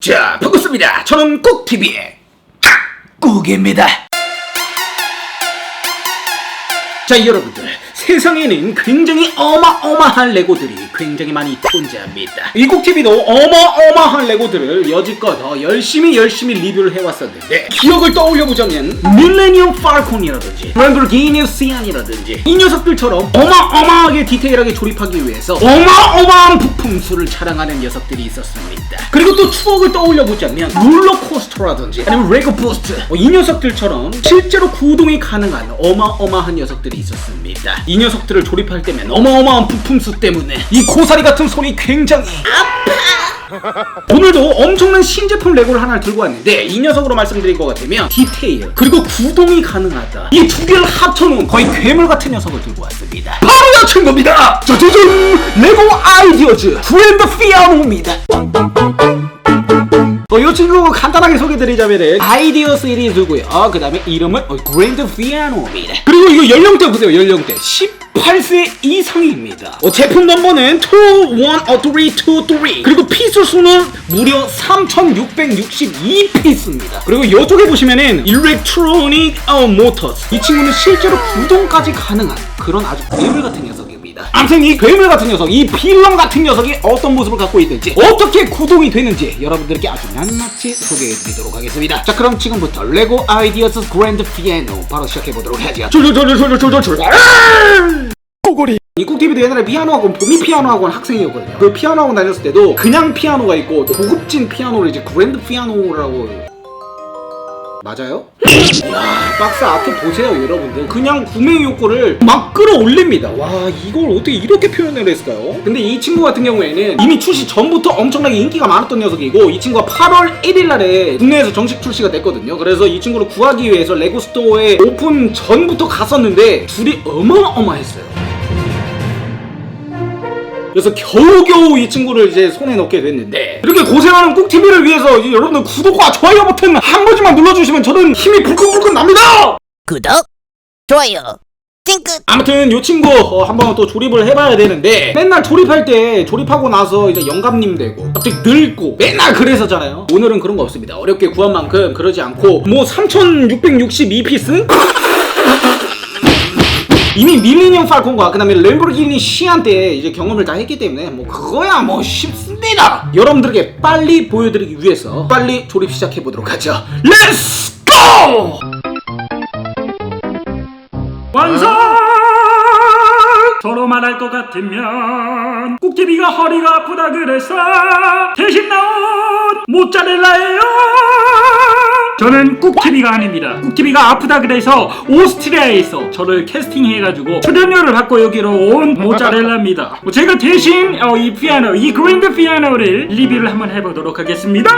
자, 반갑습니다. 저는 꾹TV의 꾹입니다. 자, 여러분들. 세상에는 굉장히 어마어마한 레고들이 굉장히 많이 존재합니다. 이 꾹TV도 어마어마한 레고들을 여지껏 어, 열심히 열심히 리뷰를 해왔었는데 기억을 떠올려보자면 밀레니엄 팔콘이라든지 램보르기니 시안이라든지 이 녀석들처럼 어마어마하게 디테일하게 조립하기 위해서 어마어마한 부품수를 자랑하는 녀석들이 있었습니다. 그리고 또 추억을 떠올려보자면 롤러코스터라든지 아니면 레고 부스트 어, 이 녀석들처럼 실제로 구동이 가능한 어마어마한 녀석들이 있었습니다. 이 녀석들을 조립할 때면 어마어마한 부품수 때문에 이 고사리 같은 손이 굉장히 오늘도 엄청난 신제품 레고를 하나 들고 왔는데 이 녀석으로 말씀드릴 것 같으면 디테일 그리고 구동이 가능하다. 이 두 개를 합쳐놓은 거의 괴물 같은 녀석을 들고 왔습니다. 바로 이 친구입니다. 짜자잔! 레고 아이디어즈 브랜드 피아노입니다 어, 이 친구 간단하게 소개드리자면은 아이디어 시리즈고요. 어, 그 다음에 이름은 어, 그랜드 피아노입니다. 그리고 이거 연령대 보세요. 연령대 18세 이상입니다. 어, 제품 넘버는 21323 그리고 피스 수는 무려 3662피스입니다. 그리고 이쪽에 보시면은 일렉트로닉 어, 모터스 이 친구는 실제로 구동까지 가능한 그런 아주 괴물 같은 녀석입니다. 아무튼 이 괴물 같은 녀석, 이 빌런 같은 녀석이 어떤 모습을 갖고 있는지, 어떻게 구동이 되는지 여러분들께 아주 낱낱이 소개해드리도록 하겠습니다. 자, 그럼 지금부터 레고 아이디어스 그랜드 피아노 바로 시작해보도록 하죠. 줄줄줄줄줄줄줄 꼬골이 이 꾹TV도 옛날에 피아노 학원, 봄이 피아노 학원 학생이었거든요. 그 피아노 학원 다녔을 때도 그냥 피아노가 있고 고급진 피아노를 이제 그랜드 피아노라고 맞아요? 야 박스 앞에 보세요 여러분들. 그냥 구매 욕구를 막 끌어올립니다. 와 이걸 어떻게 이렇게 표현을 했을까요? 근데 이 친구 같은 경우에는 이미 출시 전부터 엄청나게 인기가 많았던 녀석이고 이 친구가 8월 1일 날에 국내에서 정식 출시가 됐거든요. 그래서 이 친구를 구하기 위해서 레고 스토어에 오픈 전부터 갔었는데 줄이 어마어마했어요 그래서 겨우겨우 이 친구를 이제 손에 넣게 됐는데 이렇게 고생하는 꾹TV를 위해서 여러분들 구독과 좋아요 버튼 한 번씩만 눌러주시면 저는 힘이 불끈불끈 납니다 구독, 좋아요, 찡긋. 아무튼 이 친구 어, 한번 또 조립을 해봐야 되는데 맨날 조립할 때 조립하고 나서 이제 영감님 되고 갑자기 늙고 맨날 그랬었잖아요 오늘은 그런 거 없습니다 어렵게 구한 만큼 그러지 않고 뭐 3662피스? 이미 밀리니엄 팔콘과 그다음에 램보르기니 때 이제 경험을 다 했기 때문에 뭐 그거야 뭐 쉽습니다. 여러분들에게 빨리 보여드리기 위해서 빨리 조립 시작해 보도록 하죠. 렛츠 고! 완성! 서로 말할 것 같으면 꾹TV가 허리가 아프다 그래서 대신 나온 모짜렐라예요 저는 꾹TV가 아닙니다. 꾹TV가 아프다 그래서 오스트리아에서 저를 캐스팅해가지고 출연료를 받고 여기로 온 모짜렐라입니다. 뭐 제가 대신 어, 이 피아노 이 그랜드 피아노를 리뷰를 한번 해보도록 하겠습니다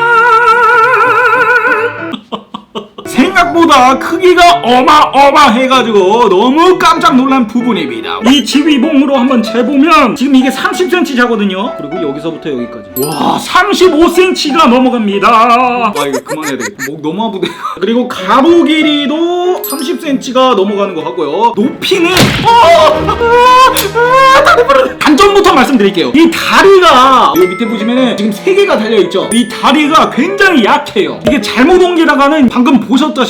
생각보다 크기가 어마어마해가지고 너무 깜짝 놀란 부분입니다. 이 지휘봉으로 한번 재보면 지금 이게 30cm자거든요 그리고 여기서부터 여기까지 와 35cm가 넘어갑니다 아 이거 그만해야 되겠다. 목 너무 아프네. 그리고 가로 길이도 30cm가 넘어가는 거 같고요. 높이는 어! 단점부터 말씀드릴게요. 이 다리가 여기 밑에 보시면은 지금 세 개가 달려 있죠. 이 다리가 굉장히 약해요. 이게 잘못 옮기다가는 방금 보셨다시피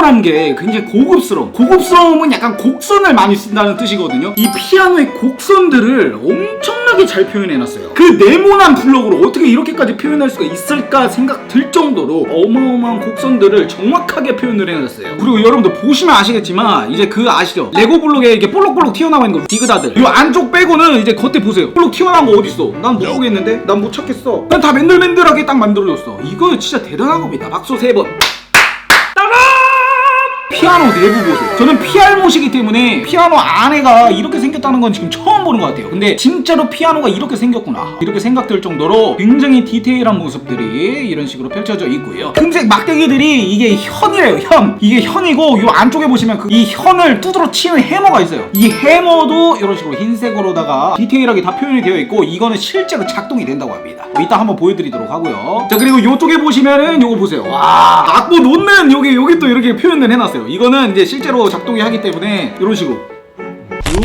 란 게 굉장히 고급스러워. 고급스러움은 약간 곡선을 많이 쓴다는 뜻이거든요. 이 피아노의 곡선들을 엄청나게 잘 표현해놨어요. 그 네모난 블록으로 어떻게 이렇게까지 표현할 수가 있을까 생각 들 정도로 어마어마한 곡선들을 정확하게 표현을 해놨어요. 그리고 여러분들 보시면 아시겠지만 이제 그 아시죠? 레고 블록에 이렇게 볼록볼록 튀어나와 있는 거 디그다들. 이 안쪽 빼고는 이제 겉에 보세요. 볼록 튀어나온 거 어딨어? 난 못 보겠는데? 난 못 찾겠어. 난 다 맨들맨들하게 딱 만들어줬어. 이거 진짜 대단한 겁니다. 박수 세 번. 피아노 내부 보세요. 저는 피알못이기 때문에 피아노 안에가 이렇게 생겼 생겼다는 건 지금 처음 보는 것 같아요. 근데 진짜로 피아노가 이렇게 생겼구나. 이렇게 생각될 정도로 굉장히 디테일한 모습들이 이런 식으로 펼쳐져 있고요. 금색 막대기들이 이게 현이래요, 현. 이게 현이고 이 안쪽에 보시면 그 이 현을 두드러 치는 해머가 있어요. 이 해머도 이런 식으로 흰색으로다가 디테일하게 다 표현이 되어 있고 이거는 실제로 작동이 된다고 합니다. 이따 한번 보여드리도록 하고요. 자 그리고 이쪽에 보시면은 요거 보세요. 와 악보 놓는 여기 여기 또 이렇게 표현을 해놨어요. 이거는 이제 실제로 작동이 하기 때문에 이런 식으로. 쭉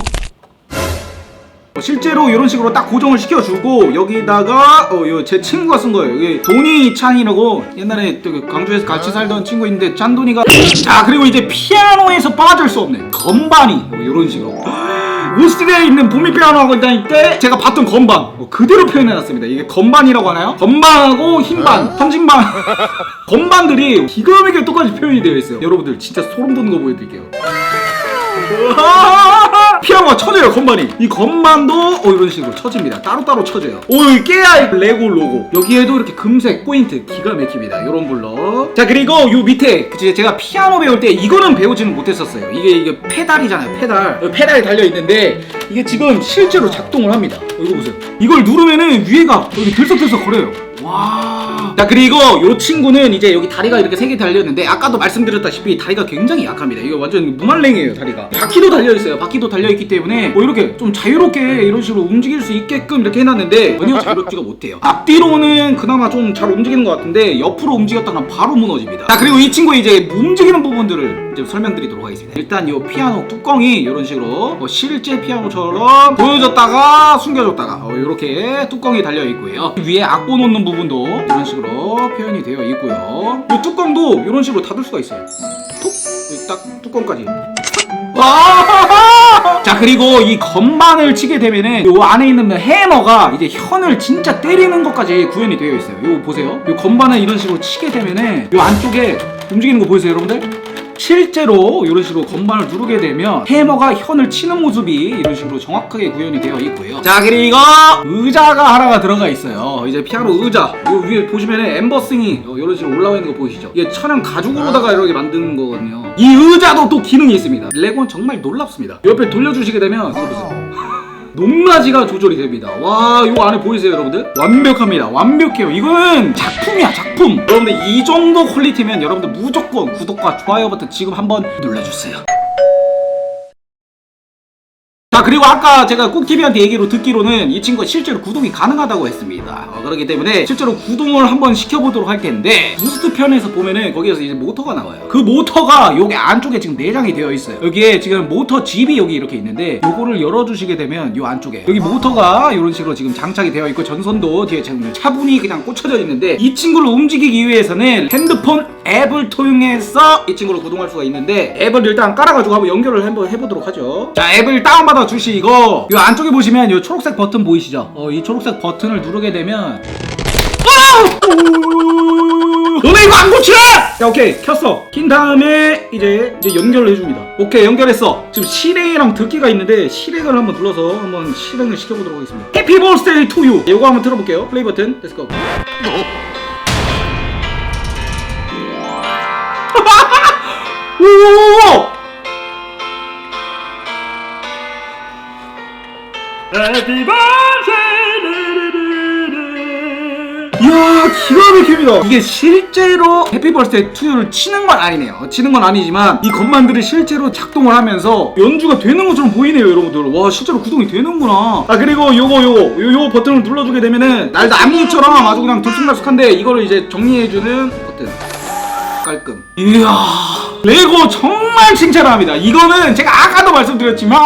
어, 실제로 이런 식으로 딱 고정을 시켜주고 여기다가 어제 친구가 쓴 거예요. 이게 도니 찬이라고 옛날에 또그 광주에서 같이 살던 친구 있는데 짠도니가 자 그리고 이제 피아노에서 빠질 수 없는 건반이. 이런 식으로 오스트리아에 있는 봄이 피아노하고 다닐 때 제가 봤던 건반 어, 그대로 표현해놨습니다. 이게 건반이라고 하나요? 건반하고 흰반, 삼진반 건반들이 기가 막히게 똑같이 표현이 되어 있어요. 여러분들 진짜 소름 돋는 거 보여드릴게요. 피아노가 쳐져요 건반이. 이 건반도 어, 이런 식으로 쳐집니다. 따로따로 쳐져요. 오 여기 깨알 레고 로고. 여기에도 이렇게 금색 포인트 기가 막힙니다. 이런 블럭 자 그리고 요 밑에 그치, 제가 피아노 배울 때 이거는 배우지는 못했었어요. 이게 이게 페달이잖아요 페달. 여기 페달이 달려있는데 이게 지금 실제로 작동을 합니다. 이거 보세요. 이걸 누르면은 위에가 여기 들썩들썩 거려요. 와. 자 그리고 요 친구는 이제 여기 다리가 이렇게 세 개 달렸는데 아까도 말씀드렸다시피 다리가 굉장히 약합니다. 이거 완전 무말랭이에요 다리가. 바퀴도 달려 있어요. 바퀴도 달려 있기 때문에 뭐 이렇게 좀 자유롭게 이런 식으로 움직일 수 있게끔 이렇게 해놨는데 전혀 자유롭지가 못해요. 앞뒤로는 그나마 좀 잘 움직이는 것 같은데 옆으로 움직였다가 바로 무너집니다. 자 그리고 이 친구 이제 움직이는 부분들을 이제 설명드리도록 하겠습니다. 일단 요 피아노 뚜껑이 이런 식으로 뭐 실제 피아노처럼 보여줬다가 숨겨줬다가 어, 이렇게 뚜껑이 달려 있고요. 위에 악보 놓는 부분도 이런 식으로 표현이 되어 있고요. 이 뚜껑도 이런 식으로 닫을 수가 있어요. 톡! 딱 뚜껑까지. 와! 자 그리고 이 건반을 치게 되면은 요 안에 있는 해머가 이제 현을 진짜 때리는 것까지 구현이 되어 있어요. 요 보세요. 요 건반을 이런 식으로 치게 되면은 요 안쪽에 움직이는 거 보이세요, 여러분들? 실제로 이런 식으로 건반을 누르게 되면 해머가 현을 치는 모습이 이런 식으로 정확하게 구현이 되어 있고요. 자 그리고 의자가 하나가 들어가 있어요. 이제 피아노 의자. 요 위에 보시면은 엠버싱이 어, 이런 식으로 올라와 있는 거 보이시죠? 이게 천연 가죽으로다가 이렇게 만드는 거거든요. 이 의자도 또 기능이 있습니다. 레고는 정말 놀랍습니다. 옆에 돌려주시게 되면 이거 보세요. 높낮이가 조절이 됩니다. 와, 이거 안에 보이세요, 여러분들? 완벽합니다. 완벽해요. 이거는 작품이야, 작품. 여러분들 이 정도 퀄리티면 여러분들 무조건 구독과 좋아요 버튼 지금 한번 눌러주세요. 자 그리고 아까 제가 꾹TV한테 얘기로 듣기로는 이 친구가 실제로 구동이 가능하다고 했습니다. 어, 그렇기 때문에 실제로 구동을 한번 시켜보도록 할 텐데 부스트 편에서 보면은 거기에서 이제 모터가 나와요. 그 모터가 여기 안쪽에 지금 내장이 되어 있어요. 여기에 지금 모터 집이 여기 이렇게 있는데 요거를 열어주시게 되면 요 안쪽에 여기 모터가 이런 식으로 지금 장착이 되어 있고 전선도 뒤에 지금 차분히 그냥 꽂혀져 있는데 이 친구를 움직이기 위해서는 핸드폰 앱을 통해서 이 친구를 구동할 수가 있는데 앱을 일단 깔아가지고 한번 연결을 한번 해보도록 하죠. 자 앱을 다운받아 주 시고 요 안쪽에 보시면 요 초록색 버튼 보이시죠? 어, 이 초록색 버튼을 누르게 되면 너네 이거 안 고치래! 자 오케이. 켰어. 킨 다음에 이제 이제 연결을 해줍니다. 오케이 연결했어. 지금 실행이랑 듣기가 있는데 실행을 한번 눌러서 한번 실행을 시켜보도록 하겠습니다. 해피 버스데이 투유. 이거 한번 틀어볼게요. 플레이 버튼. 렛츠고 Happy birthday 이야 기가 막힙니다. 이게 실제로 해피 버스데이 2를 치는 건 아니네요. 치는 건 아니지만 이 건반들이 실제로 작동을 하면서 연주가 되는 것처럼 보이네요 여러분들. 와 실제로 구동이 되는구나. 아 그리고 요거 요거 요, 요 버튼을 눌러주게 되면은 날 나무처럼 아주 그냥 들쑥날쑥한데 이거를 이제 정리해주는 버튼 깔끔. 이야 레고 정말 칭찬합니다. 이거는 제가 아까도 말씀드렸지만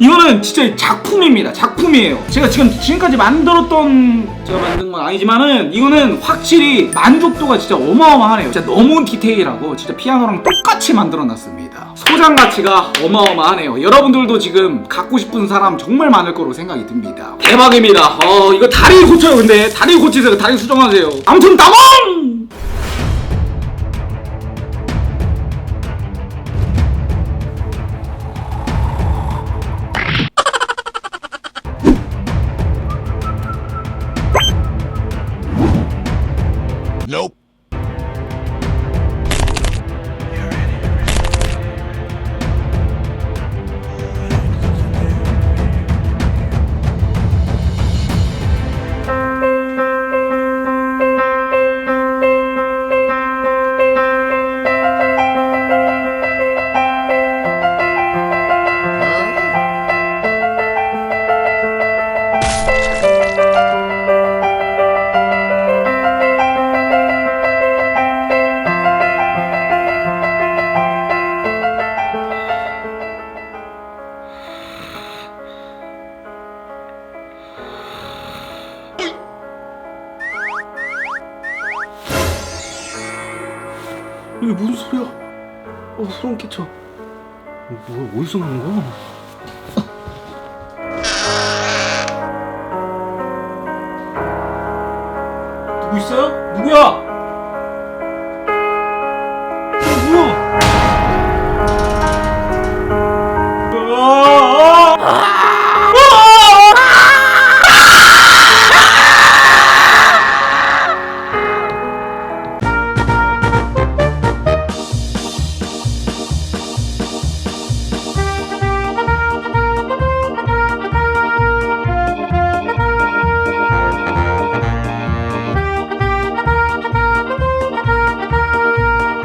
이거는 진짜 작품입니다. 작품이에요. 제가 지금 지금까지 만들었던 제가 만든 건 아니지만은 이거는 확실히 만족도가 진짜 어마어마하네요. 진짜 너무 디테일하고 진짜 피아노랑 똑같이 만들어 놨습니다. 소장 가치가 어마어마하네요. 여러분들도 지금 갖고 싶은 사람 정말 많을 거로 생각이 듭니다. 대박입니다. 어 이거 다리 고쳐요 근데. 다리 고치세요. 다리 수정하세요. 아무튼 따봉 뭐 어디서 나는 거야? 누구 있어요? 누구야?